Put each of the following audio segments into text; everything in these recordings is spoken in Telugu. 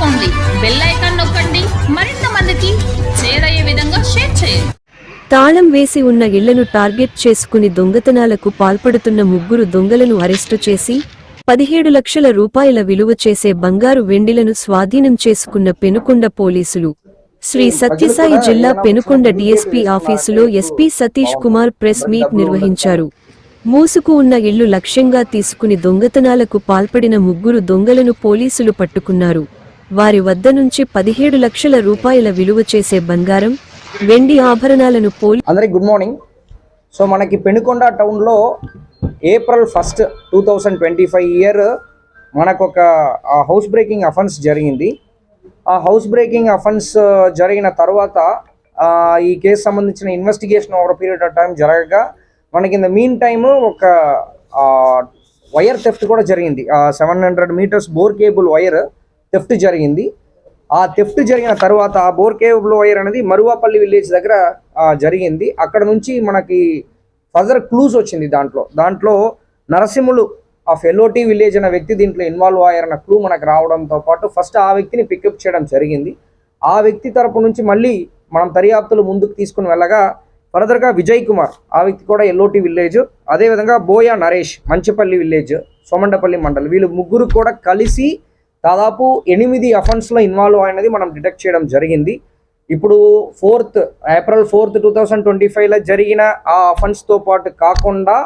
చేసుకోండి బెల్ ఐకాన్ నొక్కండి. మరింత మందికి చేరయ్యే విధంగా షేర్ చేయండి. తాళం వేసి ఉన్న ఇళ్ళను టార్గెట్ చేసుకుని దొంగతనాలకు పాల్పడుతున్న ముగ్గురు దొంగలను అరెస్టు చేసి పదిహేడు లక్షల రూపాయల విలువ చేసే బంగారు వెండిలను స్వాధీనం చేసుకున్న పెనుకొండ పోలీసులు. శ్రీ సత్యసాయి జిల్లా పెనుకొండ డీఎస్పీ ఆఫీసులో SP Satish Kumar press meet నిర్వహించారు. మూసుకు ఉన్న ఇళ్ళు లక్ష్యంగా తీసుకుని దొంగతనాలకు పాల్పడిన ముగ్గురు దొంగలను పోలీసులు పట్టుకున్నారు. వారి వద్ద నుంచి పదిహేడు లక్షల రూపాయల విలువ చేసే బంగారం వెండి ఆభరణాలను పోలి అందరికి గుడ్ మార్నింగ్. సో మనకి పెనుకొండ టౌన్లో April first two thousand twenty five year మనకు ఒక హౌస్ బ్రేకింగ్ అఫెన్స్ జరిగింది. ఆ హౌస్ బ్రేకింగ్ అఫెన్స్ జరిగిన తర్వాత ఈ కేసు సంబంధించిన investigation over period of time జరగగా మనకి ఇన్ ద మీన్ టైమ్ ఒక వైర్ థెఫ్ట్ కూడా జరిగింది. Seven hundred metres bore cable wire theft జరిగింది. ఆ థెఫ్ట్ జరిగిన తర్వాత ఆ బోర్ బ్లోయర్ అనేది మరువాపల్లి విలేజ్ దగ్గర జరిగింది. అక్కడ నుంచి మనకి ఫర్దర్ క్లూస్ వచ్చింది దాంట్లో. దాంట్లో నరసింహులు ఆ ఫెలోటీ విలేజ్ అనే వ్యక్తి దీంట్లో ఇన్వాల్వ్ అయ్యారన్న క్లూ మనకు రావడంతో పాటు ఫస్ట్ ఆ వ్యక్తిని పికప్ చేయడం జరిగింది. ఆ వ్యక్తి తరపు నుంచి మళ్ళీ మనం దర్యాప్తులు ముందుకు తీసుకుని వెళ్ళగా ఫర్దర్గా విజయ్ కుమార్ ఆ వ్యక్తి కూడా ఎల్లోటి విలేజ్ అదేవిధంగా బోయా నరేష్ మంచిపల్లి విలేజ్ సోమండపల్లి మండల్ వీళ్ళు ముగ్గురు కూడా కలిసి దాదాపు ఎనిమిది అఫెన్స్లో ఇన్వాల్వ్ అయినది మనం డిటెక్ట్ చేయడం జరిగింది. ఇప్పుడు fourth April fourth two thousand twenty ఫైవ్లో జరిగిన ఆ అఫెన్స్తో పాటు కాకుండా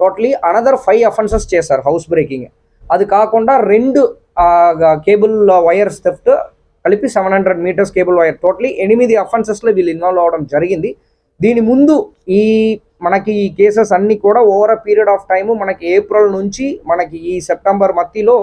టోటలీ అనదర్ ఫైవ్ అఫెన్సెస్ చేశారు హౌస్ బ్రేకింగ్. అది కాకుండా రెండు కేబుల్ వైర్స్ థెఫ్ట్ కలిపి seven hundred metres cable wire totally ఎనిమిది అఫెన్సెస్లో వీళ్ళు ఇన్వాల్వ్ అవ్వడం జరిగింది. దీని ముందు ఈ మనకి ఈ కేసెస్ అన్నీ కూడా over a period of time మనకి ఏప్రిల్ నుంచి మనకి ఈ సెప్టెంబర్ మధ్యలో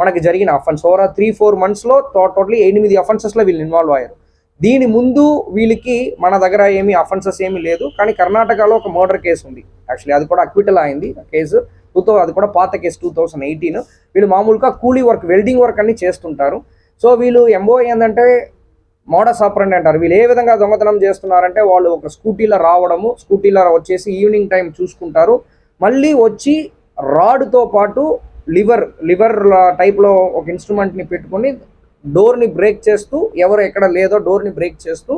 మనకి జరిగిన అఫెన్స్ ఓవర్ త్రీ ఫోర్ మంత్స్లో టోటల్లీ ఎనిమిది అఫెన్సెస్లో వీళ్ళు ఇన్వాల్వ్ అయ్యారు. దీని ముందు వీళ్ళకి మన దగ్గర ఏమి అఫెన్సెస్ ఏమీ లేదు. కానీ కర్ణాటకలో ఒక మర్డర్ కేసు ఉంది. యాక్చువల్లీ అది కూడా అక్విటల్ అయింది కేసు టూ థౌ అది కూడా పాత కేసు టూ థౌసండ్ ఎయిటీన్ వీళ్ళు మామూలుగా కూలీ వర్క్ వెల్డింగ్ వర్క్ అన్ని చేస్తుంటారు. సో వీళ్ళు ఎంబో ఏంటంటే మోడస్ ఆపరండి అంటారు. వీళ్ళు ఏ విధంగా దొంగతనం చేస్తున్నారంటే వాళ్ళు ఒక స్కూటీలో రావడము స్కూటీలో వచ్చేసి ఈవినింగ్ టైం చూసుకుంటారు. మళ్ళీ వచ్చి రాడ్తో పాటు లివర్ లివర్ టైప్లో ఒక ఇన్స్ట్రుమెంట్ని పెట్టుకొని డోర్ని బ్రేక్ చేస్తూ ఎవరు ఎక్కడ లేదో డోర్ని బ్రేక్ చేస్తూ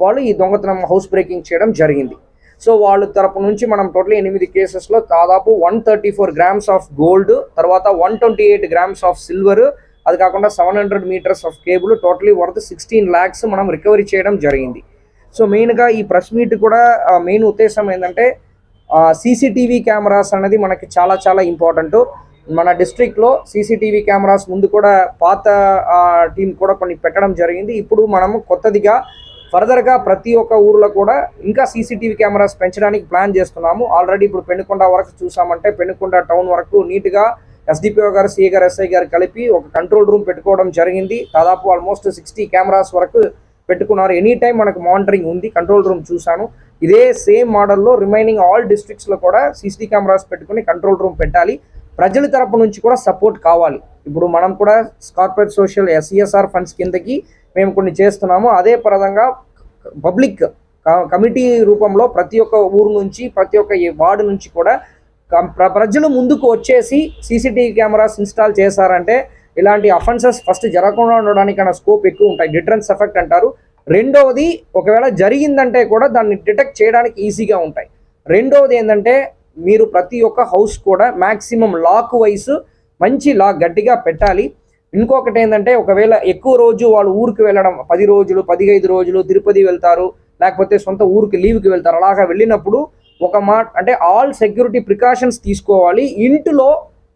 వాళ్ళు ఈ దొంగతనం హౌస్ బ్రేకింగ్ చేయడం జరిగింది. సో వాళ్ళ తరపు నుంచి మనం టోటల్ ఎనిమిది కేసెస్లో దాదాపు one thirty four grams of gold తర్వాత one twenty eight grams of silver అది కాకుండా seven hundred metres of cable totally worth sixteen lakhs మనం రికవరీ చేయడం జరిగింది. సో మెయిన్గా ఈ ప్రెస్ మీట్ కూడా మెయిన్ ఉద్దేశం ఏంటంటే సీసీటీవీ కెమెరాస్ అనేది మనకి చాలా చాలా ఇంపార్టెంట్ మన డిస్ట్రిక్ట్లో సీసీటీవీ కెమెరాస్ ముందు కూడా పాత టీం కూడా కొన్ని పెట్టడం జరిగింది. ఇప్పుడు మనము కొత్తదిగా ఫర్దర్గా ప్రతి ఒక్క ఊర్లో కూడా ఇంకా సీసీటీవీ కెమెరాస్ పెంచడానికి ప్లాన్ చేస్తున్నాము. ఆల్రెడీ ఇప్పుడు పెనుకొండ వరకు చూసామంటే పెనుకొండ టౌన్ వరకు నీట్గా ఎస్డిపిఓ గారు సిఏ గారు ఎస్ఐ గారు కలిపి ఒక కంట్రోల్ రూమ్ పెట్టుకోవడం జరిగింది. దాదాపు ఆల్మోస్ట్ సిక్స్టీ కెమెరాస్ వరకు పెట్టుకున్నారు. ఎనీ టైం మనకు మానిటరింగ్ ఉంది. కంట్రోల్ రూమ్ చూశాను. ఇదే సేమ్ మోడల్లో రిమైనింగ్ ఆల్ డిస్ట్రిక్ట్స్లో కూడా సీసీ కెమెరాస్ పెట్టుకుని కంట్రోల్ రూమ్ పెట్టాలి. ప్రజల తరపు నుంచి కూడా సపోర్ట్ కావాలి. ఇప్పుడు మనం కూడా కార్పొరేట్ సోషల్ ఎస్ఈఎస్ఆర్ ఫండ్స్ కిందకి మేము కొన్ని చేస్తున్నాము. అదే పరంగా పబ్లిక్ కమిటీ రూపంలో ప్రతి ఒక్క ఊరు నుంచి ప్రతి ఒక్క వార్డు నుంచి కూడా కం- ప్ర- ప్రజలు ముందుకు వచ్చేసి సీసీటీవీ కెమెరాస్ ఇన్స్టాల్ చేశారంటే ఇలాంటి అఫెన్సెస్ ఫస్ట్ జరగకుండా ఉండడానికైనా స్కోప్ ఎక్కువ ఉంటాయి. డిటరెన్స్ ఎఫెక్ట్ అంటారు. రెండవది ఒకవేళ జరిగిందంటే కూడా దాన్ని డిటెక్ట్ చేయడానికి ఈజీగా ఉంటాయి. రెండవది ఏంటంటే మీరు ప్రతి ఒక్క హౌస్ కూడా మ్యాక్సిమం లాక్ వైస్ మంచి లాక్ గట్టిగా పెట్టాలి. ఇంకొకటి ఏంటంటే ఒకవేళ ఎక్కువ రోజు వాళ్ళు ఊరికి వెళ్ళడం పది రోజులు పదిహైదు రోజులు తిరుపతి వెళ్తారు లేకపోతే సొంత ఊరికి లీవ్కి వెళ్తారు అలాగా వెళ్ళినప్పుడు ఒక మాట అంటే ఆల్ సెక్యూరిటీ ప్రికాషన్స్ తీసుకోవాలి. ఇంటిలో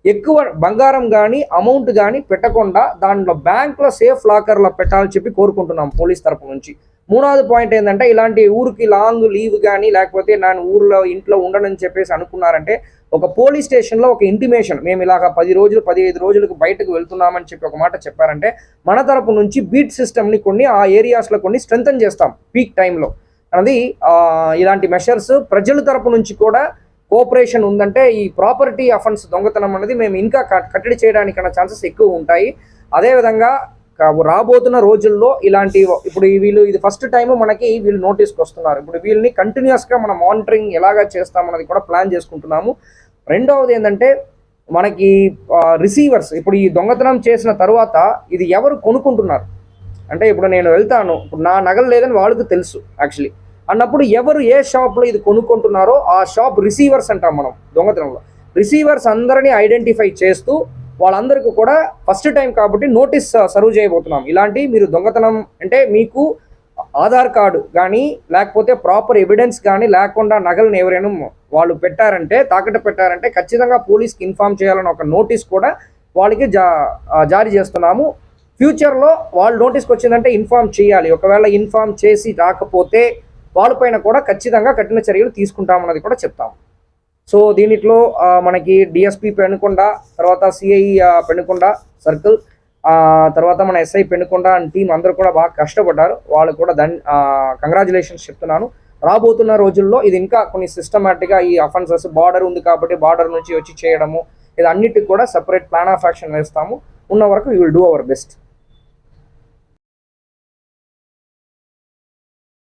ఎక్కువ బంగారం కానీ అమౌంట్ కానీ పెట్టకుండా దాంట్లో బ్యాంక్లో సేఫ్ లాకర్లో పెట్టాలని చెప్పి కోరుకుంటున్నాం పోలీస్ తరపు నుంచి. మూడవది పాయింట్ ఏంటంటే ఇలాంటి ఊరికి లాంగ్ లీవ్ కానీ లేకపోతే నేను ఊర్లో ఇంట్లో ఉండనని చెప్పేసి అనుకున్నారంటే ఒక పోలీస్ స్టేషన్లో ఒక ఇంటిమేషన్ మేము ఇలాగ పది రోజులు పదిహేను రోజులకు బయటకు వెళ్తున్నామని చెప్పి ఒక మాట చెప్పారంటే మన తరపు నుంచి బీట్ సిస్టమ్ని కొన్ని ఆ ఏరియాస్లో కొన్ని స్ట్రెంగ్తన్ చేస్తాం పీక్ టైంలో అనేది ఇలాంటి మెషర్స్ ప్రజల తరపు నుంచి కూడా కోఆపరేషన్ ఉందంటే ఈ ప్రాపర్టీ అఫెన్స్ దొంగతనం అనేది మేము ఇంకా కట్టడి చేయడానికన్నా ఛాన్సెస్ ఎక్కువ ఉంటాయి. అదేవిధంగా రాబోతున్న రోజుల్లో ఇలాంటి ఇప్పుడు ఈ వీళ్ళు ఇది ఫస్ట్ టైం మనకి వీళ్ళు నోటీస్కి వస్తున్నారు. ఇప్పుడు వీళ్ళని కంటిన్యూస్గా మనం మానిటరింగ్ ఎలాగా చేస్తామన్నది కూడా ప్లాన్ చేసుకుంటున్నాము. రెండవది ఏంటంటే మనకి రిసీవర్స్ ఇప్పుడు ఈ దొంగతనం చేసిన తర్వాత ఇది ఎవరు కొనుక్కుంటున్నారు? అంటే ఇప్పుడు నేను వెళ్తాను ఇప్పుడు నా నగలు లేదని వాళ్ళకి తెలుసు యాక్చువల్లీ అన్నప్పుడు ఎవరు ఏ షాప్లో ఇది కొనుక్కుంటున్నారో ఆ షాప్ రిసీవర్స్ అంటాం మనం దొంగతనంలో. రిసీవర్స్ అందరినీ ఐడెంటిఫై చేస్తూ వాళ్ళందరికీ కూడా ఫస్ట్ టైం కాబట్టి నోటీస్ సర్వ్ చేయబోతున్నాం. ఇలాంటి మీరు దొంగతనం అంటే మీకు ఆధార్ కార్డు కానీ లేకపోతే ప్రాపర్ ఎవిడెన్స్ కానీ లేకుండా నగలను ఎవరైనా వాళ్ళు పెట్టారంటే తాకట్టు పెట్టారంటే ఖచ్చితంగా పోలీస్కి ఇన్ఫామ్ చేయాలని ఒక నోటీస్ కూడా వాళ్ళకి జా జారీ చేస్తున్నాము. ఫ్యూచర్లో వాళ్ళు నోటీస్కి వచ్చిందంటే ఇన్ఫామ్ చేయాలి. ఒకవేళ ఇన్ఫామ్ చేసి రాకపోతే వాళ్ళపైన కూడా ఖచ్చితంగా కఠిన చర్యలు తీసుకుంటామన్నది కూడా చెప్తాము. సో దీనిట్లో మనకి డిఎస్పి పెనుకొండ తర్వాత సిఐ పెనుకొండ సర్కిల్ తర్వాత మన ఎస్ఐ పెనుకొండ అండ్ టీం అందరూ కూడా బాగా కష్టపడ్డారు. వాళ్ళు కూడా దన్ కంగ్రాచులేషన్స్ చెప్తున్నాను. రాబోతున్న రోజుల్లో ఇది ఇంకా కొన్ని సిస్టమేటిక్గా ఈ అఫెన్సెస్ బార్డర్ ఉంది కాబట్టి బార్డర్ నుంచి వచ్చి చేయడము ఇది అన్నిటికి కూడా సపరేట్ ప్లాన్ ఆఫ్ యాక్షన్ వేస్తాము. ఉన్న వరకు you will do our best